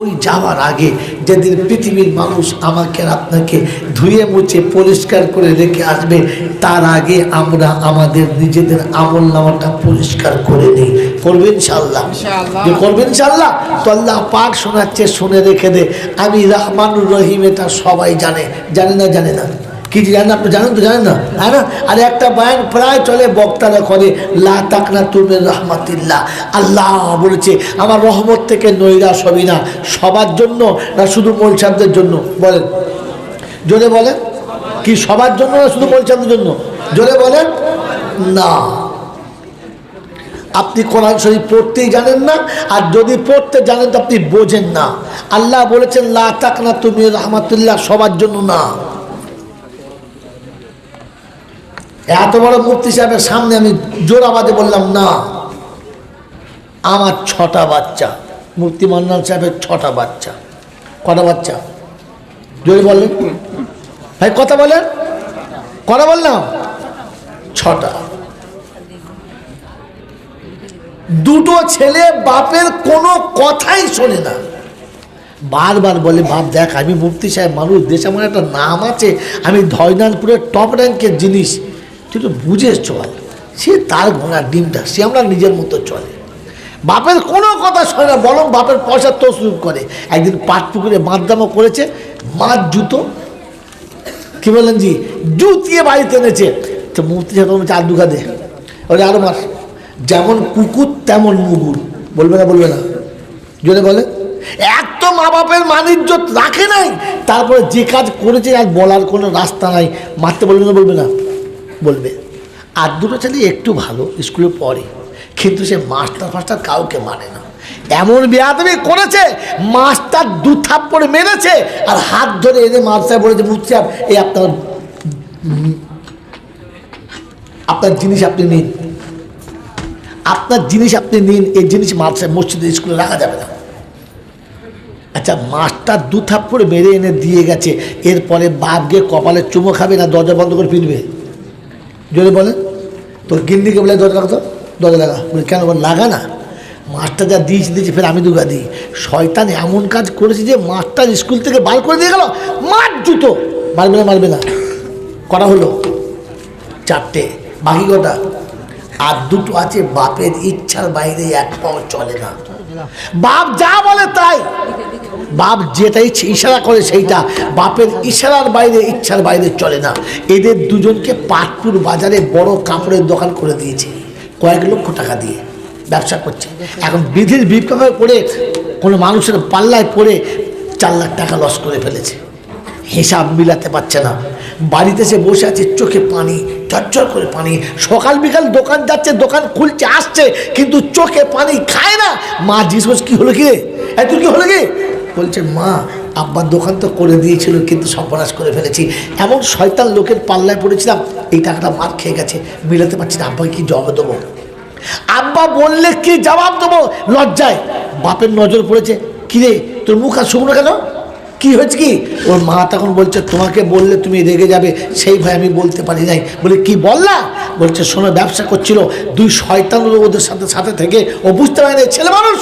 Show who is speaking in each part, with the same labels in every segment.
Speaker 1: ওই যাওয়ার আগে যেদিন পৃথিবীর মানুষ আমাকে আপনাকে ধুয়ে মুছে পরিষ্কার করে রেখে আসবে তার আগে আমরা আমাদের নিজেদের আমল নামাটা পরিষ্কার করে নিই। করবেন
Speaker 2: সাল্লাহ।
Speaker 1: যে করবেন সাল্লাহ তো আল্লাহ পাক শোনাচ্ছে শুনে রেখে দে। আমি রহমানুর রহিম এটা সবাই জানে জানে না জানে না। কি জানেন আপনি জানেন তো, জানেন না? হ্যাঁ না? আর একটা বয়ান প্রায় চলে বক্তারা করে, লা তাকনা তুমি রহমাতিল্লাহ। আল্লাহ বলেছে, আমার রহমত থেকে নৈরাশ হবি না। সবার জন্য না শুধু মলসাবদের জন্য? বলেন। জোরে বলেন। কি সবার জন্য না শুধু মলসাবদের জন্য? জোরে বলেন। না। আপনি কোরআন শরীফ পড়তেই জানেন না, আর যদি পড়তে জানেন তো আপনি বোঝেন না। আল্লাহ বলেছেন, লা তাকনা তুমি রহমাতুল্লাহ। সবার জন্য না। এত বড় মুফতি সাহেবের সামনে আমি জোর আওয়াজে বললাম, না, আমার ছটা বাচ্চা, মুফতি মান্নান সাহেবের ছটা বাচ্চা। কটা বাচ্চা? জোরে বললেন ভাই, কথা বলেন। কটা বললাম? ছটা। দুটো ছেলে বাপের কোনো কথাই শোনে না। বারবার বলে, বাপ, দেখ, আমি মুফতি সাহেব মানুষ, দেশে আমার একটা নাম আছে, আমি ধৈনানপুরের টপ র্যাঙ্কের জিনিস তুই তো বুঝে চল। সে তার ঘোড়ার ডিমটা, সে আমরা নিজের মতো চলে। বাপের কোনো কথা শোনে না, বরং বাপের পয়সা তসরুপ করে। একদিন পাট পুকুরে মাদ্দামো করেছে, মাছ, জুতো, কী বললেন জি? জুতিয়ে বাড়িতে এনেছে। তো মুফতি সাহেব চার দুঘা দে ওরে আরও মাস যেমন কুকুর, তেমন মুগুর। বলবে না বলবে না। জোরে বলে। এক তো মা বাপের মানিজ্য রাখে নাই, তারপরে যে কাজ করেছে, আর বলার কোনো রাস্তা নাই। মারতে বলবে না বলবে না। বলবে, আর দুটো ছেলে একটু ভালো স্কুলে পড়ে, কিন্তু সে মাস্টার ফাস্টার কাউকে মানে না। এমন বেয়াদবি করেছে, মাস্টার দু থাপ্পড়ে মেরেছে, আর হাত ধরে এনে মাস্টার বলেছে মুখছি এই আপনার আপনার জিনিস আপনি নিন। আপনার জিনিস আপনি নিন, এই জিনিস মাদ্রাসা মসজিদে, স্কুলে রাখা যাবে না। আচ্ছা মাস্টার দু থাপ্পড়ে মেরে এনে দিয়ে গেছে, এরপরে বাপ গিয়ে কপালে চুমো খাবে না, দরজা বন্ধ করে ফিরবে? যদি বলে তো গিন্দিকে বলে দরজা লাগতো? দরজা লাগা। বলে, কেন? লাগা না। মাস্টার যা দিয়েছি দিয়েছি, ফের আমি দুগা দিই। শয়তান এমন কাজ করেছে যে মাস্টার স্কুল থেকে বার করে দিয়ে গেল। মার জুতো! মারবে না মারবে না। করা হলো? চারটে। বাকি কটা? আর দুটো আছে, বাপের ইচ্ছার বাইরে এক পাও চলে না। বাপ যা বলে তাই। বাপ যেটা ইশারা করে সেইটা। বাপের ইশারার বাইরে, ইচ্ছার বাইরে চলে না। এদের দুজনকে পাটপুর বাজারে বড় কাপড়ের দোকান করে দিয়েছে। কয়েক লক্ষ টাকা দিয়ে ব্যবসা করছে। এখন বিধির বিপ্লবে পড়ে কোনো মানুষের পাল্লায় পড়ে চার লাখ টাকা লস করে ফেলেছে। হিসাব মিলাতে পারছে না। বাড়িতে সে বসে আছে, চোখে পানি, চরচর করে পানি। সকাল বিকাল দোকান যাচ্ছে, দোকান খুলছে, আসছে, কিন্তু চোখে পানি খায় না। মা, জিজ্ঞেস কি হলো কি রে? তোর কি হলো কি? বলছে, মা, আব্বার দোকান তো করে দিয়েছিল, কিন্তু সর্বনাশ করে ফেলেছি। এমন শয়তান লোকের পাল্লায় পড়েছিলাম, এই টাকাটা মার খেয়ে গেছে, মিলাতে পারছি না, আব্বাকে কি জবাব দেবো? আব্বা বললে কি জবাব দেবো? লজ্জায়। বাপের নজর পড়েছে কিরে তোর মুখ আর শুকনো কেন? কি হয়েছে কি? ওর মা তখন বলছে, তোমাকে বললে তুমি রেগে যাবে, সেই ভয় আমি বলতে পারি নাই। বলে, কি বললা? বলছে, শোনো, ব্যবসা করছিল দুই শয়তান ওদের সাথে সাথে থেকে, ও বুঝতে পারে ছেলে মানুষ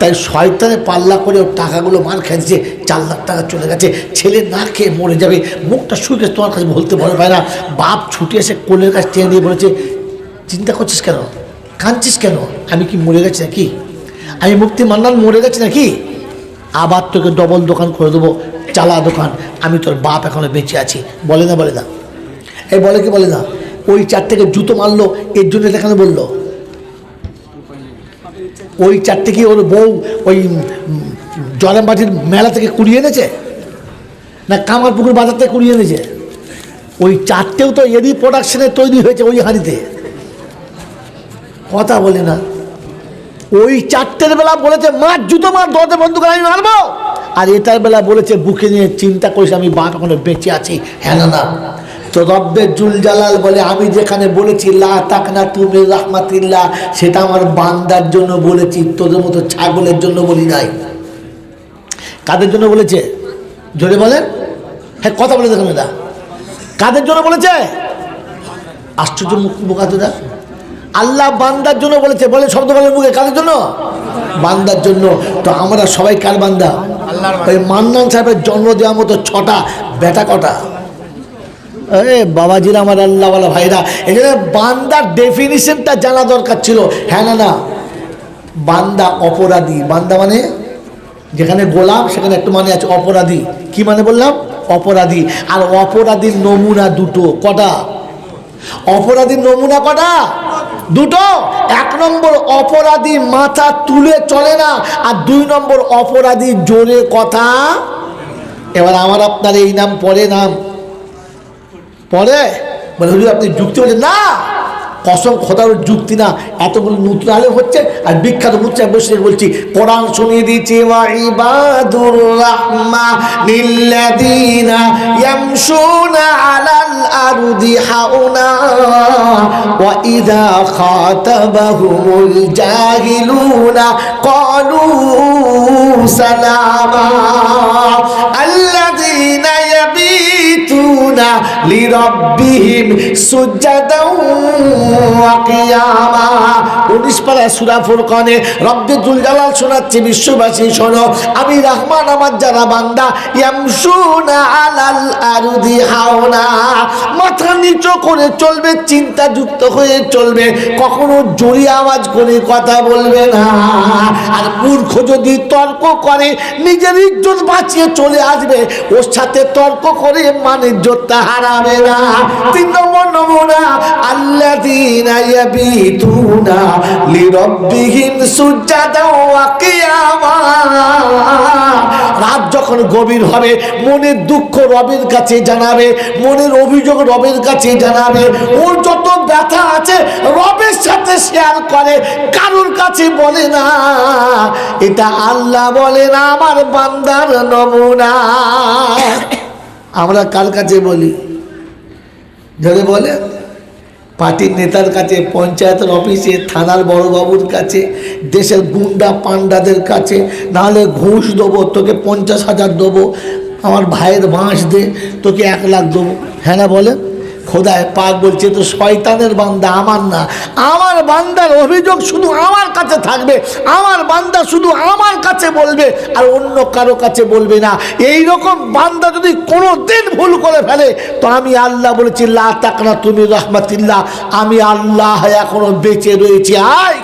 Speaker 1: তাই শয়তানে পাল্লা করে ওর টাকাগুলো মার খেয়েছে চার লাখ টাকা চলে গেছে। ছেলে না খেয়ে মরে যাবে। মুখটা শুকে তোমার কাছে বলতে ভয় পায় না। বাপ ছুটে এসে কোলের কাছে টেনে দিয়ে বলেছে, চিন্তা করছিস কেন? কাঁদছিস কেন? আমি কি মরে গেছি নাকি? আমি মুক্তি মান্নান মরে গেছি নাকি? আবার তোকে ডবল দোকান করে দেবো, চালা দোকান। আমি তোর বাপ এখনও বেঁচে আছি। বলে না বলে না। এই বলে কি বলে না? ওই চার থেকে জুতো মারলো, এর জন্য এটা কেন বলল ওই চারটে কি ওর বউ ওই জলামবাটির মেলা থেকে কুড়িয়ে এনেছে? না কামার পুকুর বাজার থেকে কুড়িয়ে এনেছে? ওই চারটেও তো এরই প্রোডাকশনে তৈরি হয়েছে ওই হাঁড়িতে। কথা বলে না। ওই চারটের বেলা বলেছে, মার জুতো, মার দরজা বন্ধ করে আমি মারবো। আর এটার বেলা বলেছে, বুকে নিয়ে চিন্তা করিস, আমি বাপ এখনও বেঁচে আছি। হ্যাঁ না না। তো রব্বের জুল জালাল বলে আমি যেখানে বলেছি লা তাকনা তুমি রাহমাতিল্লাহ সেটা আমার বান্দার জন্য বলেছি তোদের মতো ছাগলের জন্য বলি নাই। কাদের জন্য বলেছে? জোরে বলেন। হ্যাঁ কথা বলে দেখুন এটা। কাদের জন্য বলেছে? আশ্চর্য মুখ বোকা তোরা। আল্লাহ বান্দার জন্য বলেছে বলে শব্দ বলে মুখে কাদের জন্য? বান্দার জন্য। তো আমরা সবাই কার বান্দা। ওই মান্নান সাহেবের জন্ম দেওয়ার মতো ছটা বেটা কটা? আরে বাবাজিরা আমার আল্লাহওয়ালা ভাইরা। এখানে বান্দার ডেফিনিশনটা জানা দরকার ছিল। হ্যাঁ না না? বান্দা অপরাধী। বান্দা মানে? যেখানে গোলাম, সেখানে একটু মানে আছে, অপরাধী। কি মানে বললাম? অপরাধী। আর অপরাধীর নমুনা দুটো। কটা? অপরাধীর নমুনা কটা? দুটো। এক নম্বর, অপরাধী মাথা তুলে চলে না। আর দুই নম্বর, অপরাধী জোরে কথা। এবার আমার আপনার এই নাম পরে নাম। পরে বলে, হুজুর, আপনি যুক্তি বলছেন? না, কসম খোদার যুক্তি না। এতগুলো নতুন আলে হচ্ছে আর বিখ্যাত মুচ্ছা বসে বলছি, কোরআন শুনিয়ে ওয়া ইবাদুর ওয়া সালামা। লিরাব্বিহিম সুজ্জাদাও ওয়া কিয়ামা 19 পারা সূরা ফুরকানে রব্বে শোনাচ্ছে বিশ্ববাসী, শোনো। আমি রহমান, আমার যারা বান্দা, ইয়ামশুনা আলাল আরদি হাওনা। মাথা নিচু করে চলবে, চিন্তা যুক্ত হয়ে চলবে। কখনো জোরি আওয়াজ করে কথা বলবে না। আর মূর্খ যদি তর্ক করে, নিজের ইজ্জত বাঁচিয়ে চলে আসবে, ওর সাথে তর্ক করে মান ইজ্জতটা হারা না তিন নম্বর নমুনা আল্লাযীনা ইয়াবিতুনা লিরাব্বিহিম সুজদাও ওয়া কিয়ামা। রাত যখন গভীর হবে, মনের দুঃখ রবের কাছে জানাবে, মনের অভিযোগ রবের কাছে জানাবে, ওর যত ব্যথা আছে রবের সাথে শেয়ার করে, কারোর কাছে বলে না। এটা আল্লাহ বলে না আমার বান্দার নমুনা। আমরা কার কাছে বলি? যদি বলে? পার্টির নেতার কাছে, পঞ্চায়েতের অফিসে, থানার বড়বাবুর কাছে, দেশের গুন্ডা পান্ডাদের কাছে, নাহলে ঘুষ দেবো, তোকে পঞ্চাশ হাজার দেবো, আমার ভাইয়ের বাঁশ দে, তোকে এক লাখ দেবো। হ্যাঁ না বলেন খোদায় পাক বলছে তো শয়তানের বান্দা, আমার না। আমার বান্দার অভিযোগ শুধু আমার কাছে থাকবে। আমার বান্দা শুধু আমার কাছে বলবে, আর অন্য কারও কাছে বলবে না। এই রকম বান্দা যদি কোনো দিন ভুল করে ফেলে, তো আমি আল্লাহ বলেছি, লা তাকনা তুমি রহমাতিল্লাহ। আমি আল্লাহ এখনও বেঁচে রয়েছি। আয়,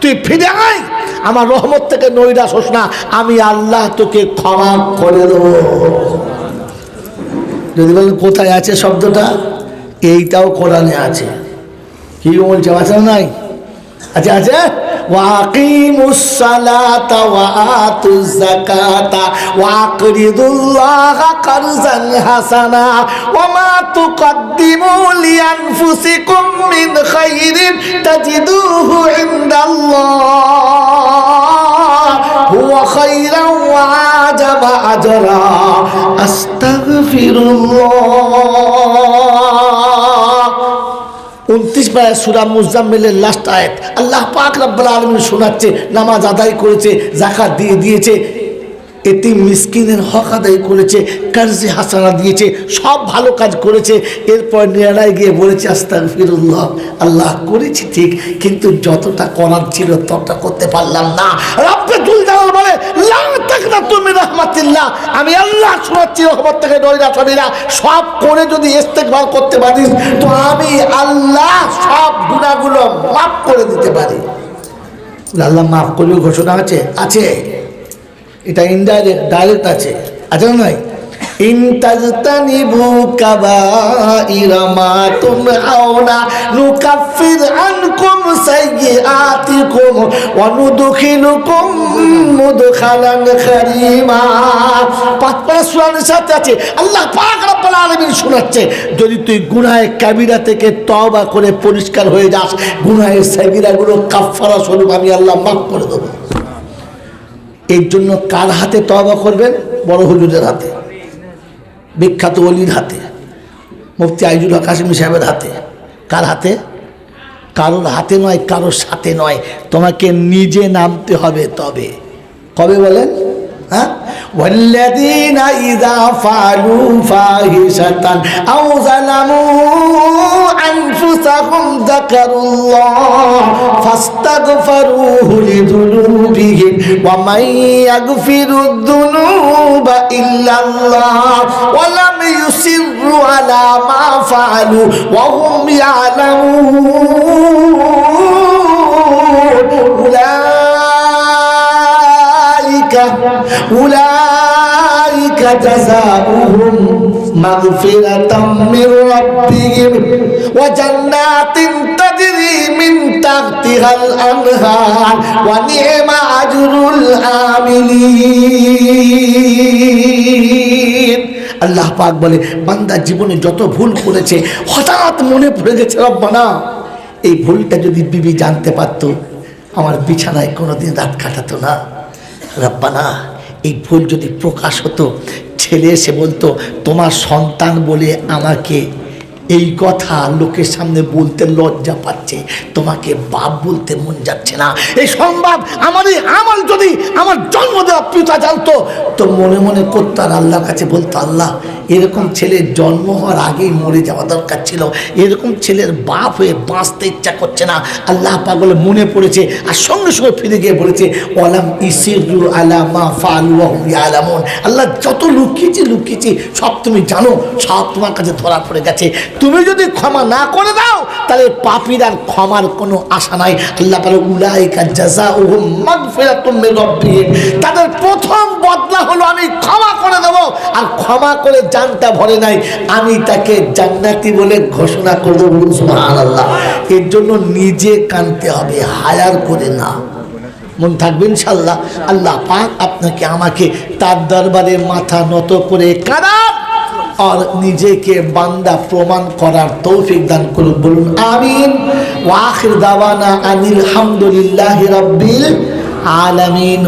Speaker 1: তুই ফিরে আয়। আমার রহমত থেকে নৈরাশ হোস না। আমি আল্লাহ তোকে ক্ষমা করে দেবো। যদি বলেন, কোথায় আছে শব্দটা? এইটাও কোরআনে আছে। কি বলছে আছে নাই? আছে আছে? সালাতা ওয়া আতুজ যাকাতা ওয়া আকরিদুল্লাহা কারজান হাসানা ওয়া মা তুকদ্দিমু লিআনফুসিকুম মিন খাইরিন তাজিদুহু ইনদাল্লাহ। হুয়া খাইরান ওয়া আজাবা আজরা। আস্তাগফিরুল্লাহ। উনত্রিশ পায়ে সুরা মুজাম্মিলের লাস্ট আয়াত। আল্লাহ পাক রব্বাল আলমিন শোনাচ্ছে, নামাজ আদায় করেছে জাকাত দিয়ে দিয়েছে। এটি মিসকিনের হক আদায় করেছে, কার্জে হাসানা দিয়েছে, সব ভালো কাজ করেছে। এরপর নিরালায় গিয়ে বলেছে আস্তাক ফিরুল্লাহ আল্লাহ করেছি ঠিক, কিন্তু যতটা করার ছিল ততটা করতে পারলাম না। রব্বে দুল জালাল বলে, লা তাকনা তুমি রহমাতিল্লাহ। আমি আল্লাহ শোনাচ্ছি, রহমত থেকে নইরা সবিরা সব করে যদি ইস্তেকবার করতে পারিস, তো আমি আল্লাহ সব গুণাগুলো মাফ করে দিতে পারি। আল্লাহ মাফ করলেও ঘোষণা আছে? আছে। এটা ইনডাইরেক্ট ডাইরেক্ট আছে আছে না নয় ইন তাজতানিবু কাবাইরা মা তুনহাউনা নুকাফির আনকুম সাইয়্যাতিকুম ওয়া নুদখিলুকুম মুদখালান কারীমা পাঁচ পাঁচ সূরার সাথে আছে। আল্লাহ পাক রব্বুল আলামিন শোনাচ্ছে, যদি তুই গুনাহে কাবিরা থেকে তওবা করে পরিষ্কার হয়ে যাস, গুনাহের সাগিরাগুলো কাফফারা স্বরূপ আমি আল্লাহ মাফ করে দেবো। এর জন্য কার হাতে তবা করবেন? বড় হুজুরের হাতে। বিখ্যাত অলির হাতে। মুফতি আইজুল হক সাহেবের হাতে। কার হাতে? কারোর হাতে নয়, কারোর সাথে নয়। তোমাকে নিজে নামতে হবে তবে। কবে বলেন? হ্যাঁ? والذين إذا فعلوا فاحشة أو ظلموا أنفسهم ذكروا الله فاستغفروه لذنوبهم ومن يغفر الذنوب إلا الله ولم يصروا على ما فعلوا وهم يعلمون أولئك جزاؤهم مغفرة من ربهم وجنات تجري من تحتها الأنهار ونعم أجر العاملين আল্লাহ পাক বলে বান্দা জীবনে যত ভুল করেছে হঠাৎ মনে পড়ে গেছে রব্বানা এই ভুলটা যদি বিবি জানতে পারতো আমার বিছানায় কোনোদিন রাত কাটাতো না রব্বানা এই ভুল যদি প্রকাশ হতো ছেলে এসে বলতো তোমার সন্তান বলে আমাকে এই কথা লোকের সামনে বলতে লজ্জা পাচ্ছে। তোমাকে বাপ বলতে মন যাচ্ছে না। এই সংবাদ আমার আমল যদি আমার জন্ম দেওয়া পিতা জানতো তো মনে মনে করতো আর আল্লাহর কাছে বলতো, আল্লাহ, এরকম ছেলের জন্ম হওয়ার আগেই মরে যাওয়া দরকার ছিল। এরকম ছেলের বাপ হয়ে বাঁচতে ইচ্ছা করছে না। আল্লাহ পাগলে মনে পড়েছে আর সঙ্গে সঙ্গে ফিরে গিয়ে বলেছে, ওয়ালাম ইসিরু আলা মা ফালু আলামন আল্লাহ যত লুকিয়েছি লুকিয়েছি সব তুমি জানো, সব তোমার কাছে ধরা পড়ে গেছে। তুমি যদি ক্ষমা না করে দাও, তাহলে পাপির আর ক্ষমার কোনো আশা নাই। আল্লাহ পালে উলাইকা জাজা মাগফিরাতুম মির রাব্বিহিম। তাদের প্রথম বদলা হলো, আমি ক্ষমা করে দেব। আর ক্ষমা করে জানটা ভরে নাই, আমি তাকে জান্নাতি বলে ঘোষণা করব বলুন সুবহানাল্লাহ। এর জন্য নিজে কানতে হবে, হায়ার করে না। মন থাকবে ইনশাল্লাহ আল্লাহ পাক আপনাকে আমাকে তার দরবারে মাথা নত করে কারার আর নিজেকে বান্দা প্রমাণ করার তৌফিক দান করুন বলুন আমিন। ওয়াখির দাওয়ানা আনিল হামদুলিল্লাহি রাব্বিল আলামিন।